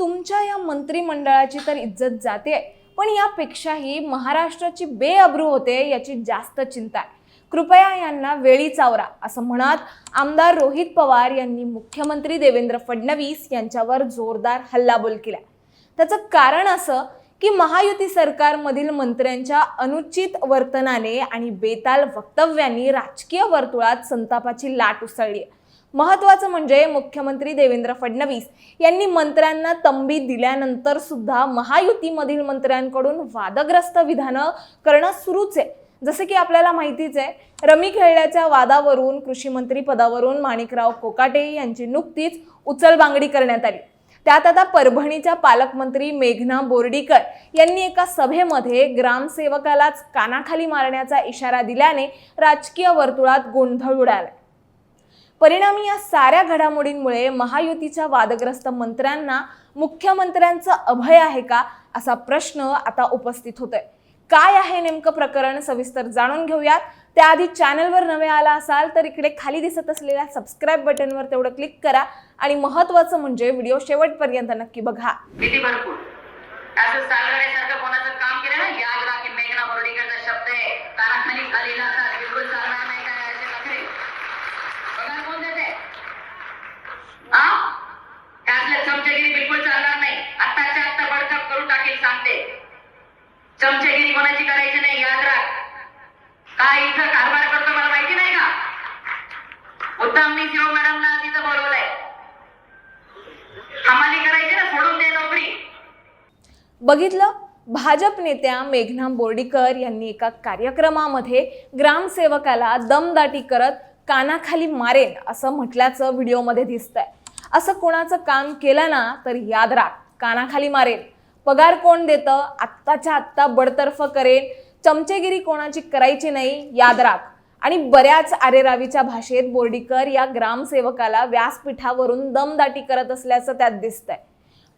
तुमच्या या मंत्रिमंडळाची तर इज्जत जाते पण यापेक्षाही महाराष्ट्राची बेअब्रू होते याची जास्त चिंता आहे. कृपया यांना वेळी चावरा असं म्हणत आमदार रोहित पवार यांनी मुख्यमंत्री देवेंद्र फडणवीस यांच्यावर जोरदार हल्लाबोल केला. त्याचं कारण असं की महायुती सरकारमधील मंत्र्यांच्या अनुचित वर्तनाने आणि बेताल वक्तव्यांनी राजकीय वर्तुळात संतापाची लाट उसळली आहे. महत्त्वाचं म्हणजे मुख्यमंत्री देवेंद्र फडणवीस यांनी मंत्र्यांना तंबी दिल्यानंतर सुद्धा महायुतीमधील मंत्र्यांकडून वादग्रस्त विधानं करणं सुरूच आहे. जसे की आपल्याला माहितीच आहे रमी खेळण्याच्या वादावरून कृषी मंत्री पदावरून माणिकराव कोकाटे यांची नुकतीच उचलबांगडी करण्यात आली. त्यात आता परभणीच्या पालकमंत्री मेघना बोर्डीकर यांनी एका सभेमध्ये ग्रामसेवकालाच कानाखाली मारण्याचा इशारा दिल्याने राजकीय वर्तुळात गोंधळ उडाला परिणामी या साऱ्या घडामोडींमुळे महायुतीच्या वादग्रस्त मंत्र्यांना मुख्यमंत्र्यांचं अभय आहे का असा प्रश्न आता उपस्थित होतोय. काय आहे नेमकं प्रकरण सविस्तर जाणून घेऊयात. त्याआधी चॅनलवर नवे आला असाल तर इकडे खाली दिसत असलेल्या सबस्क्राईब बटनवर तेवढं क्लिक करा आणि महत्त्वाचं म्हणजे व्हिडिओ शेवटपर्यंत नक्की बघा. भरपूर. असं कोणाचं काम केलं ना याद मेघना बोर्डीकरचा शब्द आहे. कानाखाली जातात बिलकुल चालणार नाही काय असे नखरे पगार कोण देते हा त्यातलं चमचगिरी बिलकुल चालणार नाही आत्ताच्या आत्ता बडकप करून टाकेल सांगते चमचगिरी कोणाची करायची नाही याद राख काय इथं कारभार करतो मला माहिती नाही का? उत्तम मी शिव मॅडमला तिथं बोलवलंय. हमाली करायची ना सोडून दे नोकरी. बघितलं? भाजप नेत्या मेघना बोर्डीकर यांनी एका कार्यक्रमामध्ये ग्रामसेवकाला दमदाटी करत कानाखाली मारेन असं म्हटल्याचं व्हिडिओमध्ये दिसतंय. असं कोणाचं काम केलं ना तर याद राख कानाखाली मारेन पगार कोण देतं? आत्ताच्या आत्ता बडतर्फ करेन चमचेगिरी कोणाची करायची नाही याद राख. आणि बऱ्याच आरेरावीच्या भाषेत बोर्डीकर या ग्रामसेवकाला व्यासपीठावरून दमदाटी करत असल्याचं त्यात दिसतंय.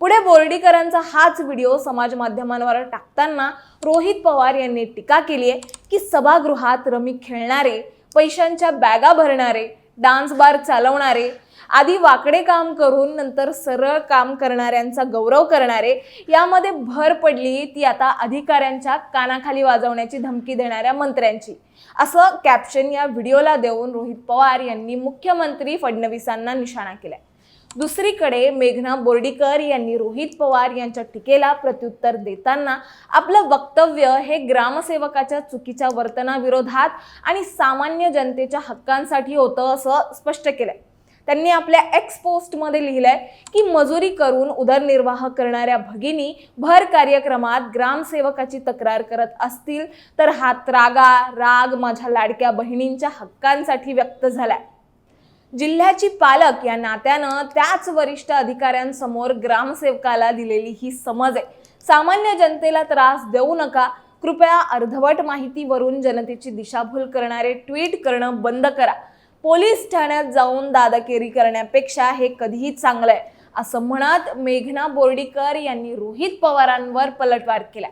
पुढे बोर्डीकरांचा हाच व्हिडिओ समाज माध्यमांवर टाकताना रोहित पवार यांनी टीका केली आहे की सभागृहात रमी खेळणारे पैशांच्या बॅगा भरणारे डान्स बार चालवणारे आधी वाकडे काम करून नंतर सरळ काम करणाऱ्यांचा गौरव करणारे यामध्ये भर पडली ती आता अधिकाऱ्यांच्या कानाखाली वाजवण्याची धमकी देणाऱ्या मंत्र्यांची. असं कॅप्शन या व्हिडिओला देऊन रोहित पवार यांनी मुख्यमंत्री फडणवीसांना निशाणा केलाय. दुसरीकडे मेघना बोर्डीकर यांनी रोहित पवार यांच्या टीकेला प्रत्युत्तर देताना आपलं वक्तव्य हे ग्रामसेवकाच्या चुकीच्या वर्तनाविरोधात आणि सामान्य जनतेच्या हक्कांसाठी होतं असं स्पष्ट केलंय. त्यांनी आपल्या एक्स पोस्टमध्ये लिहिलंय की मजुरी करून उदरनिर्वाह करणाऱ्या भगिनी भर कार्यक्रमात ग्रामसेवकाची तक्रार करत असतील तर हा त्रागा राग माझ्या लाडक्या बहिणींच्या हक्कांसाठी व्यक्त झालाय. जिल्ह्याची पालक या नात्यानं त्याच वरिष्ठ अधिकाऱ्यांसमोर ग्रामसेवकाला दिलेली ही समज आहे. सामान्य जनतेला त्रास देऊ नका कृपया अर्धवट माहितीवरून जनतेची दिशाभूल करणारे ट्विट करणं बंद करा. पोलीस ठाण्यात जाऊन दादागिरी करण्यापेक्षा हे कधीही चांगलं आहे असं म्हणत मेघना बोर्डीकर यांनी रोहित पवारांवर पलटवार केला.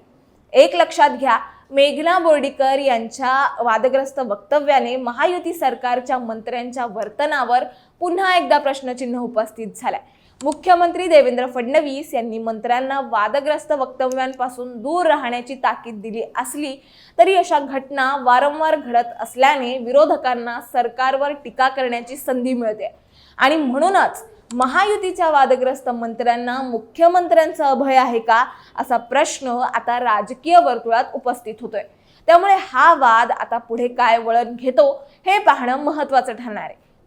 एक लक्षात घ्या मेघना बोर्डीकर यांच्या वादग्रस्त वक्तव्याने महायुती सरकारच्या मंत्र्यांच्या वर्तनावर पुन्हा एकदा प्रश्नचिन्ह उपस्थित झालंय. मुख्यमंत्री देवेंद्र फडणवीस यांनी मंत्र्यांना वादग्रस्त वक्तव्यांपासून दूर राहण्याची ताकीद दिली असली तरी अशा घटना वारंवार घडत असल्याने विरोधकांना सरकारवर टीका करण्याची संधी मिळते. आणि म्हणूनच महायुतीच्या वादग्रस्त मंत्र्यांना मुख्यमंत्र्यांचं अभय आहे का असा प्रश्न आता राजकीय वर्तुळात उपस्थित होतोय. त्यामुळे हा वाद आता पुढे काय वळण घेतो हे पाहणं महत्त्वाचं ठरणार आहे.